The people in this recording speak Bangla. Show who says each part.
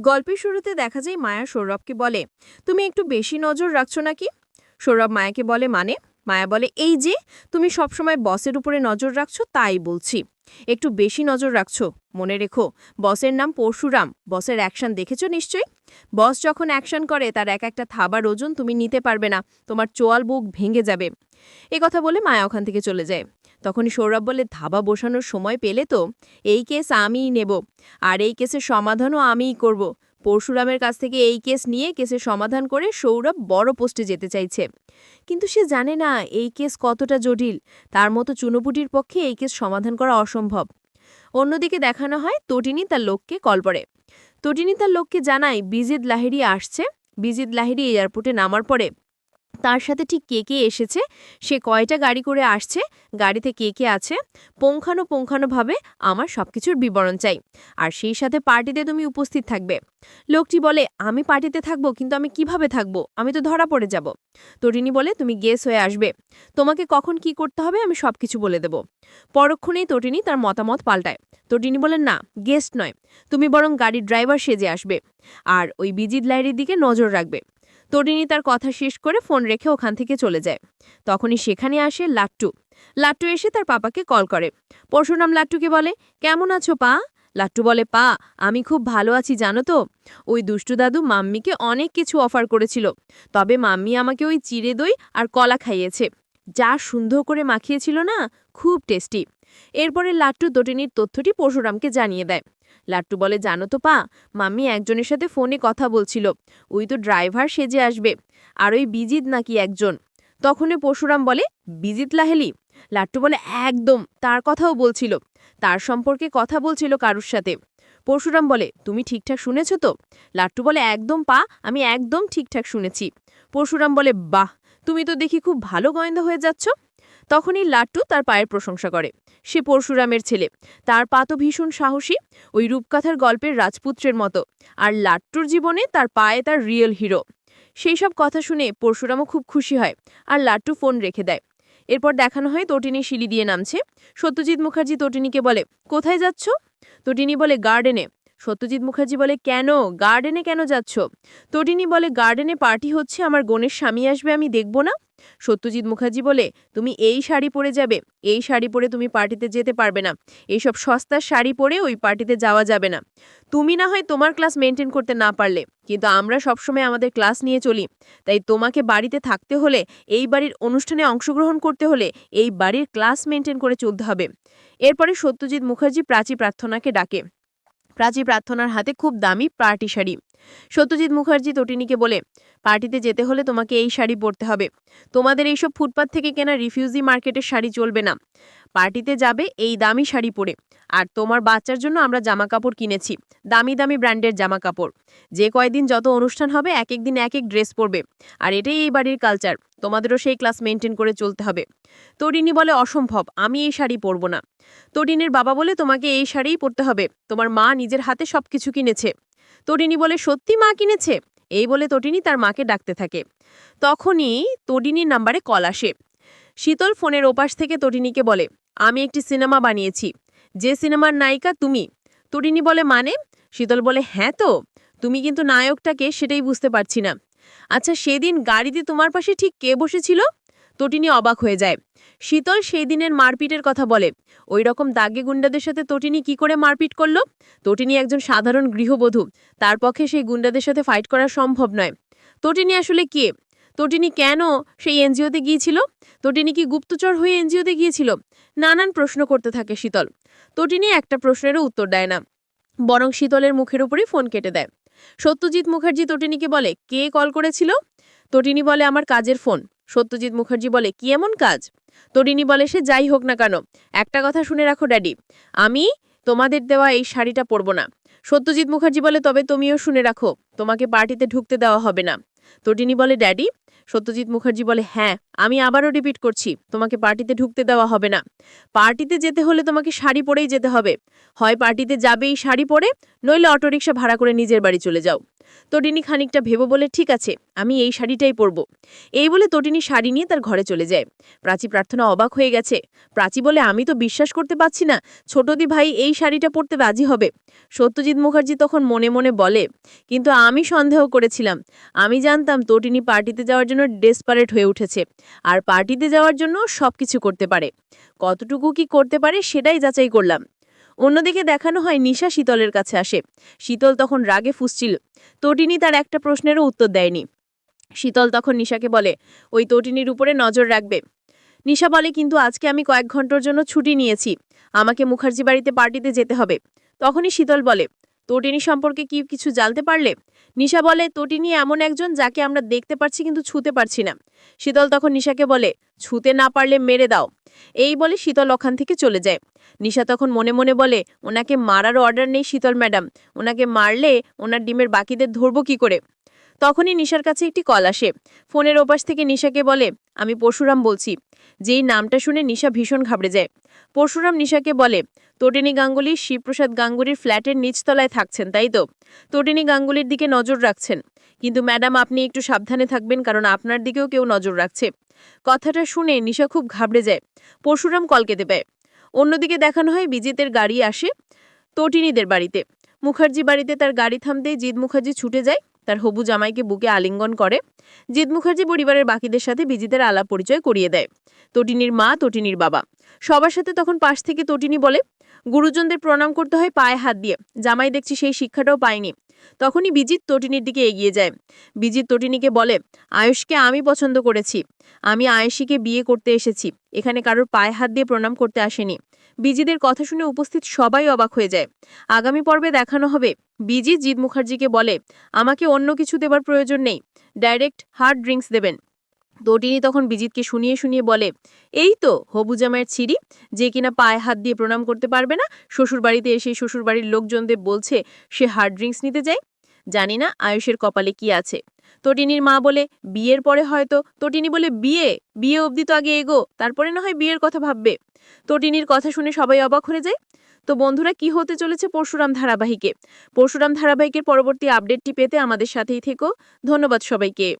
Speaker 1: গল্পের শুরুতে দেখা যায় মায়া সৌরভকে বলে, তুমি একটু বেশি নজর রাখছো নাকি? সৌরভ মায়াকে বলে মানে? মায়া বলে, এই যে, তুমি সবসময় বসের উপরে নজর রাখছো, তাই বলছি। একটু বেশি নজর রাখছো, মনে রেখো, বসের নাম পরশুরাম, বসের অ্যাকশন দেখেছ নিশ্চয়ই? বস যখন অ্যাকশন করে, তার এক একটা থাবার ওজন তুমি নিতে পারবে না, তোমার চোয়াল বুক ভেঙে যাবে। এ কথা বলে মায়া ওখান থেকে চলে যায়। তখনই সৌরভ বলে, ধাবা বসানোর সময় পেলে তো? এই কেস আমিই নেব। আর এই কেসের সমাধানও আমিই করব। পরশুরামের কাছ থেকে এই কেস নিয়ে কেসের সমাধান করে সৌরভ বড় পোস্টে যেতে চাইছে। কিন্তু সে জানে না, এই কেস কতটা জটিল। তার মতো চুনোপুটির পক্ষে এই কেস সমাধান করা অসম্ভব। অন্যদিকে দেখানো হয়, তটিনী তার লোককে কল করে। তটিনী তার লোককে জানায়, বিজিদ লাহিড়ি আসছে। বিজিদ লাহিড়ি এয়ারপোর্টে নামার পরে তার সাথে ঠিক কে কে এসেছে? সে কয়টা গাড়ি করে আসছে? গাড়িতে কে কে আছে? পুঙ্খানো পুঙ্খানোভাবে আমার সবকিছুর বিবরণ চাই। আর সেই সাথে পার্টিতে তুমি উপস্থিত থাকবে। লোকটি বলে, আমি পার্টিতে থাকব, কিন্তু আমি কীভাবে থাকব? আমি তো ধরা পড়ে যাব। তরিনী বলে, তুমি গেস হয়ে আসবে। তোমাকে কখন কি করতে হবে আমি সব কিছু বলে দেব। পরক্ষণেই তটিনী তার মতামত পাল্টায়। তটিনী বলেন না, গেস্ট নয়। তুমি বরং গাড়ির ড্রাইভার সেজে আসবে। আর ওই বিজিদ লাইরির দিকে নজর রাখবে। তরিনী তার কথা শেষ করে ফোন রেখে ওখান থেকে চলে যায়। তখনই সেখানে আসে লাট্টু। লাট্টু এসে তার পাপাকে কল করে। পরশুরাম লাট্টুকে বলে, কেমন আছো পা? লাট্টু বলে, পা, আমি খুব ভালো আছি, জানো তো। ওই দুষ্টু দাদু মাম্মিকে অনেক কিছু অফার করেছিল। তবে মাম্মি আমাকে ওই চিড়ে দই আর কলা খাইয়েছে। যা সুন্দর করে মাখিয়েছিল না, খুব টেস্টি এরপরে লাট্টু তটিনীর তথ্যটি পরশুরামকে জানিয়ে দেয়। লাট্টু বলে, জানো তো পা, মাম্মি একজনের সাথে ফোনে কথা বলছিল। ওই তো ড্রাইভার সেজে আসবে। আর ওই বিজিত নাকি একজন। তখনই পরশুরাম বলে, বিজিত লাহেলি? লাট্টু বলে, একদম, তার কথাও বলছিল। তার সম্পর্কে কথা বলছিল কারুর সাথে। পরশুরাম বলে, তুমি ঠিকঠাক শুনেছ তো? লাট্টু বলে, একদম পা, আমি একদম ঠিকঠাক শুনেছি। পরশুরাম বলে, বাহ, তুমি তো দেখি খুব ভালো গোয়েন্দা হয়ে যাচ্ছ। তখনই লাট্টু তার পায়ের প্রশংসা করে। সে পরশুরামের ছেলে। তার পা তো ভীষণ সাহসী, ওই রূপকথার গল্পের রাজপুত্রের মতো। আর লাট্টুর জীবনে তার পায়ে তার রিয়েল হিরো। সেই সব কথা শুনে পরশুরামও খুব খুশি হয় আর লাট্টু ফোন রেখে দেয়। এরপর দেখানো হয় তটিনী সিঁড়ি দিয়ে নামছে। সত্যজিৎ মুখার্জি তটিনীকে বলে, কোথায় যাচ্ছ? তটিনী বলে, গার্ডেনে। সত্যজিৎ মুখার্জি বলে, কেন? গার্ডেনে কেন যাচ্ছ? তটিনী বলে, গার্ডেনে পার্টি হচ্ছে, আমার গণের স্বামী আসবে, আমি দেখব না। সত্যজিৎ মুখার্জি বলে, তুমি এই শাড়ি পরে যাবে, এই শাড়ি পরে তুমি পার্টিতে যেতে পারবে না, এইসব সস্তার শাড়ি পরে ওই পার্টিতে যাওয়া যাবে না। তুমি না হয় তোমার ক্লাস মেনটেন করতে না পারলে, কিন্তু আমরা সবসময় আমাদের ক্লাস নিয়ে চলি। তাই তোমাকে বাড়িতে থাকতে হলে, এই বাড়ির অনুষ্ঠানে অংশগ্রহণ করতে হলে, এই বাড়ির ক্লাস মেনটেন করে চলতে হবে। এরপরে সত্যজিৎ মুখার্জি প্রাচী প্রার্থনাকে ডাকে। প্রাচী প্রার্থনার হাতে খুব দামি পার্টি শাড়ি। সত্যজিৎ মুখার্জি তটিনীকে বলে পার্টিতে যেতে হলে তোমাকে এই শাড়ি পরতে হবে। তোমাদের এইসব ফুটপাত থেকে কেনা রিফিউজি মার্কেটের শাড়ি চলবে না। পার্টিতে যাবে এই দামি শাড়ি পরে। আর তোমার বাচ্চার জন্য আমরা জামা কাপড় কিনেছি। দামি দামি ব্র্যান্ডের জামা কাপড় যে কয়দিন যত অনুষ্ঠান হবে এক এক দিন এক এক ড্রেস পরবে। আর এটাই এই বাড়ির কালচার তোমাদেরও সেই ক্লাস মেনটেন করে চলতে হবে। তরিনী বলে, অসম্ভব, আমি এই শাড়ি পরবো না। তরিনীর বাবা বলে, তোমাকে এই শাড়িই পরতে হবে। তোমার মা নিজের হাতে সব কিছু কিনেছে। তরিনী বলে, সত্যি মা কিনেছে? এই বলে তটিনী তার মাকে ডাকতে থাকে। তখনই তটিনীর নাম্বারে কল আসে। শীতল ফোনের ওপাশ থেকে তটিনীকে বলে, আমি একটি সিনেমা বানিয়েছি। যে সিনেমার নায়িকা তুমি। তটিনী বলে মানে? শীতল বলে হ্যাঁ তো। তুমি কিন্তু নায়কটাকে সেটাই বুঝতে পারছি না। আচ্ছা সেদিন গাড়িতে তোমার পাশে ঠিক কে বসেছিল? তটিনী অবাক হয়ে যায়। শীতল সেই দিনের মারপিটের কথা বলে। ওই রকম দাগে গুন্ডাদের সাথে তটিনী কি করে মারপিট করল? তটিনী একজন সাধারণ গৃহবধূ। তার পক্ষে সেই গুন্ডাদের সাথে ফাইট করা সম্ভব নয়। তটিনী আসলে কে? তটিনী কেন সেই এনজিওতে গিয়েছিল? তটিনী কি গুপ্তচর হয়ে এনজিওতে গিয়েছিল? নানান প্রশ্ন করতে থাকে শীতল। তটিনী একটা প্রশ্নেরও উত্তর দেয় না। বরং শীতলের মুখের উপরই ফোন কেটে দেয়। সত্যজিৎ মুখার্জি তটিনীকে বলে, কে কল করেছিল? তটিনী বলে, আমার কাজের ফোন। সত্যজিৎ মুখার্জি বলে, কি এমন কাজ? তরিণী বলে, সে যাই হোক না কেন। একটা কথা শুনে রাখো, ড্যাডি। আমি তোমাদের দেওয়া এই শাড়িটা পরব না। সত্যজিৎ মুখার্জি বলে, তবে তুমিও শুনে রাখো। তোমাকে পার্টিতে ঢুকতে দেওয়া হবে না। তটিনী বলে, ড্যাডি? সত্যজিৎ মুখার্জি বলে হ্যাঁ। আমি আবারও রিপিট করছি, তোমাকে পার্টিতে ঢুকতে দেওয়া হবে না। পার্টিতে যেতে হলে তোমাকে শাড়ি পরেই যেতে হবে। হয় পার্টিতে যাবেই শাড়ি পরে, নইলে অটোরিকশা ভাড়া করে নিজের বাড়ি চলে যাও। তটিনী খানিকটা ভেবো বলে, ঠিক আছে, আমি এই শাড়িটাই পরব। এই বলে তটিনী শাড়ি নিয়ে তার ঘরে চলে যায়। প্রাচী প্রার্থনা অবাক হয়ে গেছে। প্রাচী বলে, আমি তো বিশ্বাস করতে পারছি না ছোটদি ভাই এই শাড়িটা পরতে রাজি হবে। সত্যজিৎ মুখার্জি তখন মনে মনে বলে, কিন্তু আমি সন্দেহ করেছিলাম। আমি জানতাম তটিনী পার্টিতে যাওয়ার জন্য ডেসপারেট হয়ে উঠেছে। আর পার্টিতে যাওয়ার জন্য সব কিছু করতে পারে। কতটুকু কি করতে পারে সেটাই যাচাই করলাম। অন্যদিকে দেখানো হয় নিশা শীতলের কাছে আসে। শীতল তখন রাগে ফুসছিল। তটিনী তার একটা প্রশ্নেরও উত্তর দেয়নি। শীতল তখন নিশাকে বলে, ওই তটিনীর উপরে নজর রাখবে। নিশা বলে, কিন্তু আজকে আমি কয়েক ঘণ্টার জন্য ছুটি নিয়েছি। আমাকে মুখার্জি বাড়িতে পার্টিতে যেতে হবে। তখনই শীতল বলে তটিনী সম্পর্কে কি কিছু জানতে পারলে? নিশা বলে, তোটিনি এমন একজন যাকে আমরা দেখতে পারছি কিন্তু ছুতে পারছি না। শীতল তখন নিশাকে বলে, ছুতে না পারলে মেরে দাও। এই বলে শীতল ওখান থেকে চলে যায়। নিশা তখন মনে মনে বলে, ওনাকে মারার অর্ডার নেই শীতল ম্যাডাম। ওনাকে মারলে ওনার ডিমের বাকিদের ধরবো কি করে? তখনই নিশার কাছে একটি কল আসে। ফোনের ওপাশ থেকে নিশাকে বলে, আমি পরশুরাম বলছি। যেই নামটা শুনে নিশা ভীষণ ঘাবড়ে যায়। পরশুরাম নিশাকে বলে, তটিনী গাঙ্গুলি শিবপ্রসাদ গাঙ্গুলির ফ্ল্যাটের নিচতলায় থাকছেন, তাই তো? তটিনী গাঙ্গুলির দিকে নজর রাখছেন। কিন্তু ম্যাডাম, আপনি একটু সাবধানে থাকবেন, কারণ আপনার দিকেও কেউ নজর রাখছে। কথাটা শুনে নিশা খুব ঘাবড়ে যায়। পরশুরাম কল কেটে পায় অন্যদিকে দেখানো হয়, বিজিতের গাড়ি আসে তটিনীদের বাড়িতে। মুখার্জি বাড়িতে তার গাড়ি থামতেই জিৎ মুখার্জি ছুটে যায়। তার হবু জামাইকে বুকে আলিঙ্গন করে। জিৎ মুখার্জি পরিবারের বাকিদের সাথে বিজিতের আলাপ পরিচয় করিয়ে দেয়। তটিনীর মা, তটিনীর বাবা। সবার সাথে তখন পাশ থেকে তটিনী বলে, গুরুজনদের প্রণাম করতে হয় পায়ে হাত দিয়ে। জামাই দেখছি সেই শিক্ষাটাও পায়নি। তখনই বিজিত তটিনীর দিকে এগিয়ে যায়। বিজিত তটিনীকে বলে, আয়ুষকে আমি পছন্দ করেছি। আমি আয়েশিকে বিয়ে করতে এসেছি। এখানে কারোর পায়ে হাত দিয়ে প্রণাম করতে আসেনি। বিজিদের কথা শুনে উপস্থিত সবাই অবাক হয়ে যায়। আগামী পর্বে দেখানো হবে। বিজি জিৎ মুখার্জিকে বলে, আমাকে অন্য কিছু দেবার প্রয়োজন নেই। ডাইরেক্ট হার্ড ড্রিঙ্কস দেবেন। তটিনী তখন বিজিতকে শুনিয়ে শুনিয়ে বলে, এই তো, হবু জামাইয়ের ছিরি যে কিনা পায়ে হাত দিয়ে প্রণাম করতে পারবে না, শ্বশুরবাড়িতে এসে শ্বশুর বাড়ির লোকজনদের বলছে, সে হার্ড ড্রিঙ্কস নিতে যায়। জানি না আয়ুষের কপালে কি আছে। তটিনীর মা বলে, বিয়ের পরে হয়তো। তটিনী বলে, বিয়ে? বিয়ে অবধি তো আগে এগো, তারপরে না হয় বিয়ের কথা ভাববে। তটিনীর কথা শুনে সবাই অবাক হয়ে যায়। তো বন্ধুরা, কি হতে চলেছে পরশুরাম ধারাবাহিকে? পরশুরাম ধারাবাহিকের পরবর্তী আপডেটটি পেতে আমাদের সাথেই থেকো। ধন্যবাদ সবাইকে।